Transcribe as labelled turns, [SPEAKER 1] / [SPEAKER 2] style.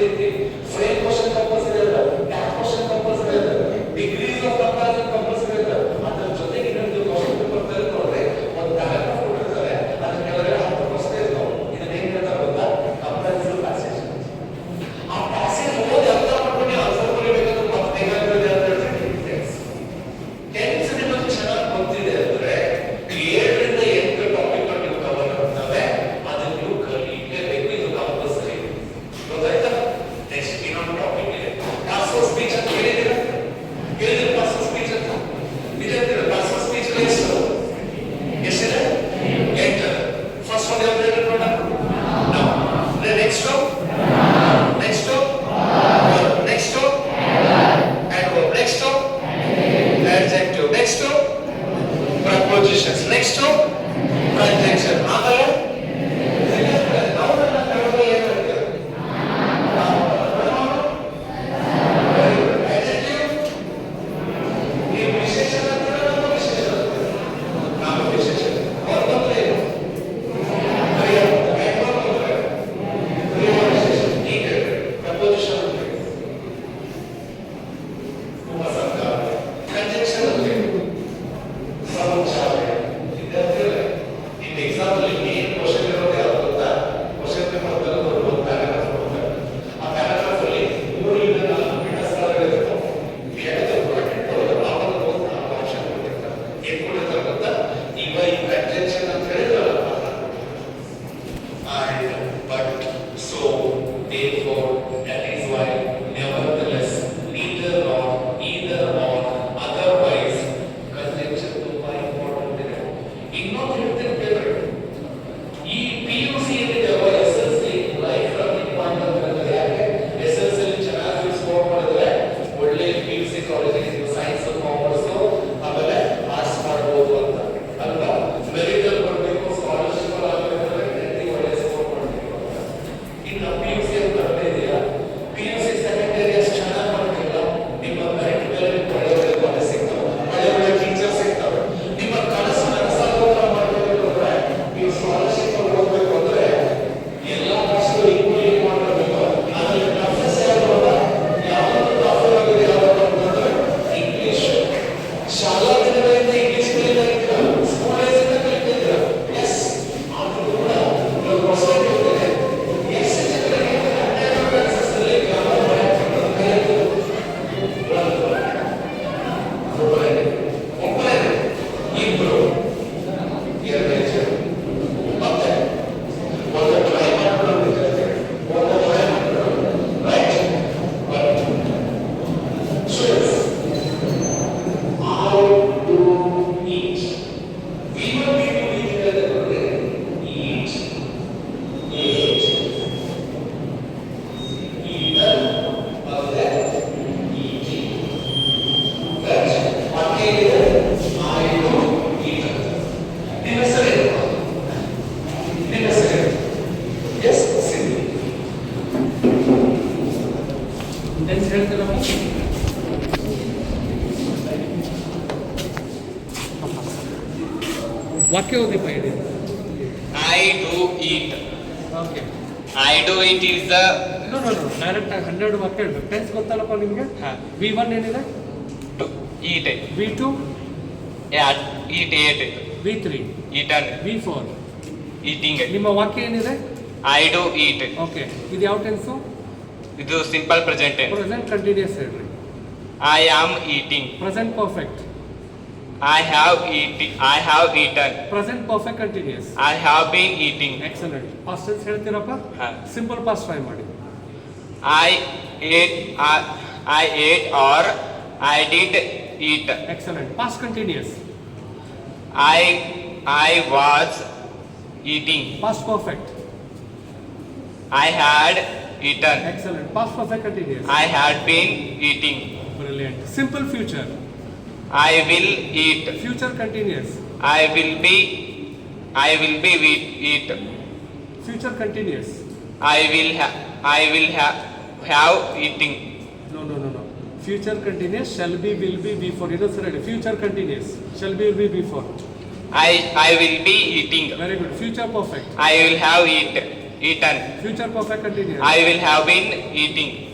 [SPEAKER 1] থেকে শ্রেণি পোশাক ಎಷ್ಟು ಪ್ರತ್ಯಕ್ಷ ಆದರೆ I but so, therefore, that is why, nevertheless, neither nor, either or, otherwise, conjecture to important ಇದೆ ಇನ್ನೊಂದು
[SPEAKER 2] ವಾಕ್ಯ ಓದಿ ಹೇಳಿ.
[SPEAKER 3] I do eat.
[SPEAKER 2] Okay
[SPEAKER 3] I do eat is the
[SPEAKER 2] no no no direct ಆಗಿ ಹಂಡ್ರೆಡ್ ವಾಕ್ಯ ಹೇಳ್ಬೇಕು. ಟೆನ್ಸ್ ಗೊತ್ತಲ್ಲಪ್ಪ ನಿಮಗೆ?
[SPEAKER 3] ಹಾ.
[SPEAKER 2] ವಿ ಒನ್ ಏನಿದೆ?
[SPEAKER 3] Eat eat.
[SPEAKER 2] V two
[SPEAKER 3] Yeah, eat ate.
[SPEAKER 2] V three
[SPEAKER 3] Eaten.
[SPEAKER 2] V four
[SPEAKER 3] Eating.
[SPEAKER 2] ನಿಮ್ಮ ವಾಕ್ಯ ಏನಿದೆ?
[SPEAKER 3] ಐ do ಈಟ್
[SPEAKER 2] ಓಕೆ ಇದು ಯಾವ ಟೆನ್ಸು
[SPEAKER 3] ಇದು ಸಿಂಪಲ್ ಪ್ರೆಸೆಂಟ್
[SPEAKER 2] ಪ್ರೆಸೆಂಟ್ ಕಂಟಿನ್ಯೂಸ್ ಹೇಳ್ರಿ.
[SPEAKER 3] I am eating
[SPEAKER 2] present perfect
[SPEAKER 3] I have eating I have eaten
[SPEAKER 2] present perfect continuous
[SPEAKER 3] I have been eating
[SPEAKER 2] excellent past tense ಹೇಳ್ತೀರಪ್ಪ
[SPEAKER 3] ಹಾಂ
[SPEAKER 2] simple past try ಮಾಡಿ
[SPEAKER 3] I ate, I, I ate or I did eat.
[SPEAKER 2] Excellent past continuous
[SPEAKER 3] I, I was eating.
[SPEAKER 2] Past perfect
[SPEAKER 3] I had eaten.
[SPEAKER 2] Excellent past perfect continuous
[SPEAKER 3] I had been eating.
[SPEAKER 2] Brilliant simple future
[SPEAKER 3] I will eat.
[SPEAKER 2] Future continuous.
[SPEAKER 3] I will be. I will be eat.
[SPEAKER 2] Future continuous.
[SPEAKER 3] I will have. I will have. Have eating.
[SPEAKER 2] No, no, no, no. Future continuous shall be, will be, before. You know, future continuous shall be, will be, before.
[SPEAKER 3] I I will be eating.
[SPEAKER 2] Very good. Future perfect.
[SPEAKER 3] I will have eat eaten.
[SPEAKER 2] Future perfect continuous. I
[SPEAKER 3] will have been eating.